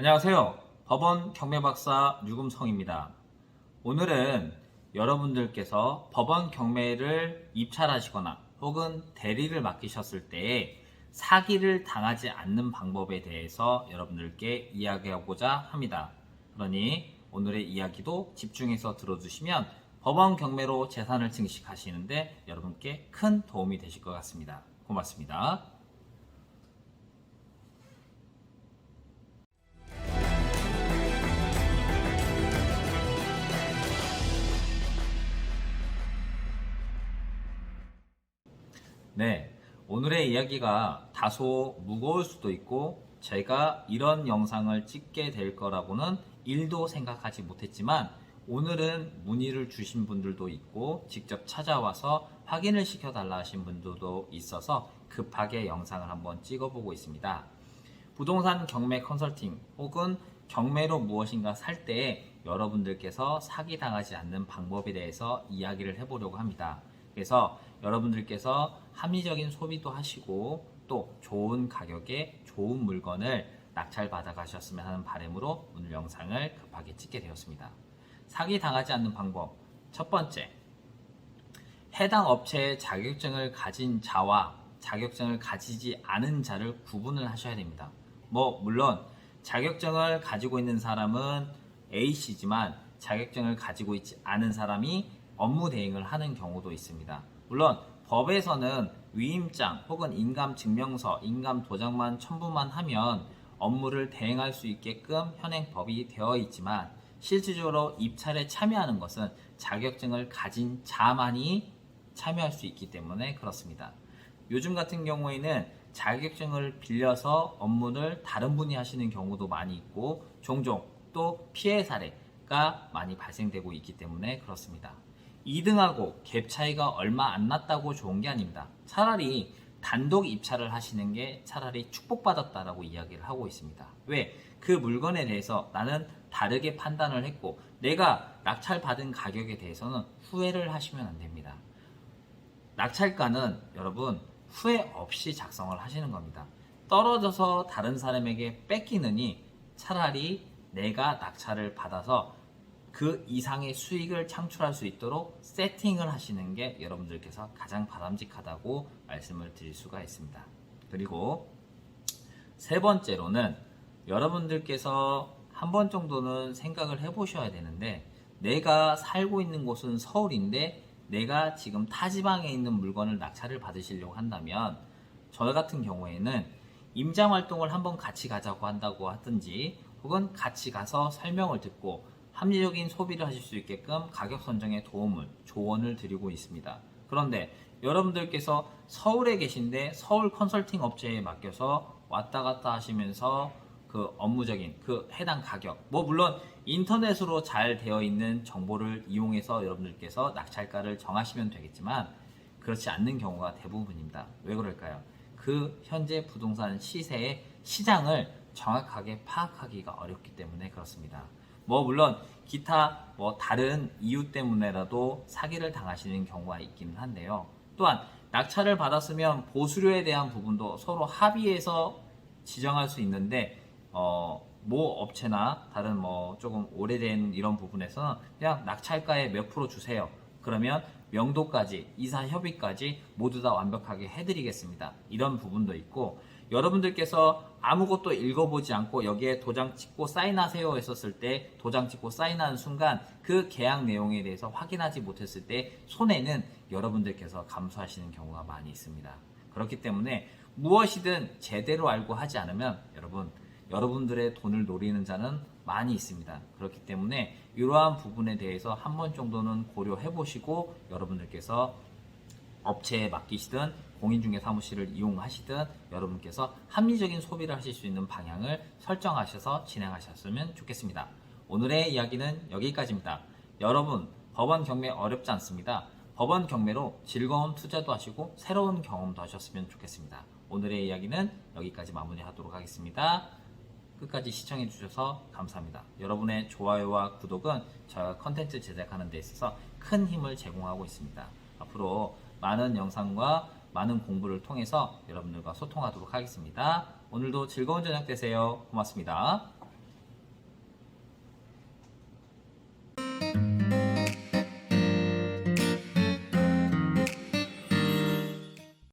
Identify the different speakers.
Speaker 1: 안녕하세요. 법원 경매박사 유금성입니다. 오늘은 여러분들께서 법원 경매를 입찰하시거나 혹은 대리를 맡기셨을 때 사기를 당하지 않는 방법에 대해서 여러분들께 이야기하고자 합니다. 그러니 오늘의 이야기도 집중해서 들어주시면 법원 경매로 재산을 증식하시는데 여러분께 큰 도움이 되실 것 같습니다. 고맙습니다. 네, 오늘의 이야기가 다소 무거울 수도 있고 제가 이런 영상을 찍게 될 거라고는 1도 생각하지 못했지만 오늘은 문의를 주신 분들도 있고 직접 찾아와서 확인을 시켜달라 하신 분들도 있어서 급하게 영상을 한번 찍어보고 있습니다. 부동산 경매 컨설팅 혹은 경매로 무엇인가 살때 여러분들께서 사기당하지 않는 방법에 대해서 이야기를 해보려고 합니다. 그래서 여러분들께서 합리적인 소비도 하시고 또 좋은 가격에 좋은 물건을 낙찰 받아 가셨으면 하는 바람으로 오늘 영상을 급하게 찍게 되었습니다. 사기 당하지 않는 방법. 첫 번째. 해당 업체의 자격증을 가진 자와 자격증을 가지지 않은 자를 구분을 하셔야 됩니다. 뭐 물론 자격증을 가지고 있는 사람은 A씨지만 자격증을 가지고 있지 않은 사람이 업무 대행을 하는 경우도 있습니다. 물론 법에서는 위임장 혹은 인감 증명서, 인감 도장만 첨부만 하면 업무를 대행할 수 있게끔 현행법이 되어 있지만 실질적으로 입찰에 참여하는 것은 자격증을 가진 자만이 참여할 수 있기 때문에 그렇습니다. 요즘 같은 경우에는 자격증을 빌려서 업무를 다른 분이 하시는 경우도 많이 있고 종종 또 피해 사례가 많이 발생되고 있기 때문에 그렇습니다. 2등하고 갭 차이가 얼마 안 났다고 좋은 게 아닙니다. 차라리 단독 입찰을 하시는 게 차라리 축복받았다라고 이야기를 하고 있습니다. 왜? 그 물건에 대해서 나는 다르게 판단을 했고 내가 낙찰 받은 가격에 대해서는 후회를 하시면 안 됩니다. 낙찰가는 여러분 후회 없이 작성을 하시는 겁니다. 떨어져서 다른 사람에게 뺏기느니 차라리 내가 낙찰을 받아서 그 이상의 수익을 창출할 수 있도록 세팅을 하시는 게 여러분들께서 가장 바람직하다고 말씀을 드릴 수가 있습니다. 그리고 세 번째로는 여러분들께서 한 번 정도는 생각을 해보셔야 되는데 내가 살고 있는 곳은 서울인데 내가 지금 타 지방에 있는 물건을 낙찰을 받으시려고 한다면 저 같은 경우에는 임장 활동을 한번 같이 가자고 한다고 하든지 혹은 같이 가서 설명을 듣고 합리적인 소비를 하실 수 있게끔 가격 선정에 도움을 조언을 드리고 있습니다. 그런데 여러분들께서 서울에 계신데 서울 컨설팅 업체에 맡겨서 왔다 갔다 하시면서 그 업무적인 그 해당 가격 뭐 물론 인터넷으로 잘 되어 있는 정보를 이용해서 여러분들께서 낙찰가를 정하시면 되겠지만 그렇지 않는 경우가 대부분입니다. 왜 그럴까요? 그 현재 부동산 시세의 시장을 정확하게 파악하기가 어렵기 때문에 그렇습니다. 뭐 물론 기타 뭐 다른 이유 때문에라도 사기를 당하시는 경우가 있기는 한데요. 또한 낙찰을 받았으면 보수료에 대한 부분도 서로 합의해서 지정할 수 있는데 어, 모 업체나 다른 뭐 조금 오래된 이런 부분에서는 그냥 낙찰가의 몇 프로 주세요. 그러면 명도까지 이사 협의까지 모두 다 완벽하게 해드리겠습니다. 이런 부분도 있고 여러분들께서 아무것도 읽어보지 않고 여기에 도장 찍고 사인하세요 했었을 때 도장 찍고 사인하는 순간 그 계약 내용에 대해서 확인하지 못했을 때 손해는 여러분들께서 감수하시는 경우가 많이 있습니다. 그렇기 때문에 무엇이든 제대로 알고 하지 않으면 여러분 여러분들의 돈을 노리는 자는 많이 있습니다. 그렇기 때문에 이러한 부분에 대해서 한 번 정도는 고려해 보시고 여러분들께서 업체에 맡기시든 공인중개 사무실을 이용하시든 여러분께서 합리적인 소비를 하실 수 있는 방향을 설정하셔서 진행하셨으면 좋겠습니다. 오늘의 이야기는 여기까지입니다. 여러분, 법원 경매 어렵지 않습니다. 법원 경매로 즐거운 투자도 하시고 새로운 경험도 하셨으면 좋겠습니다. 오늘의 이야기는 여기까지 마무리하도록 하겠습니다. 끝까지 시청해 주셔서 감사합니다. 여러분의 좋아요와 구독은 저희가 컨텐츠 제작하는 데 있어서 큰 힘을 제공하고 있습니다. 앞으로 많은 영상과 많은 공부를 통해서 여러분들과 소통하도록 하겠습니다. 오늘도 즐거운 저녁 되세요. 고맙습니다.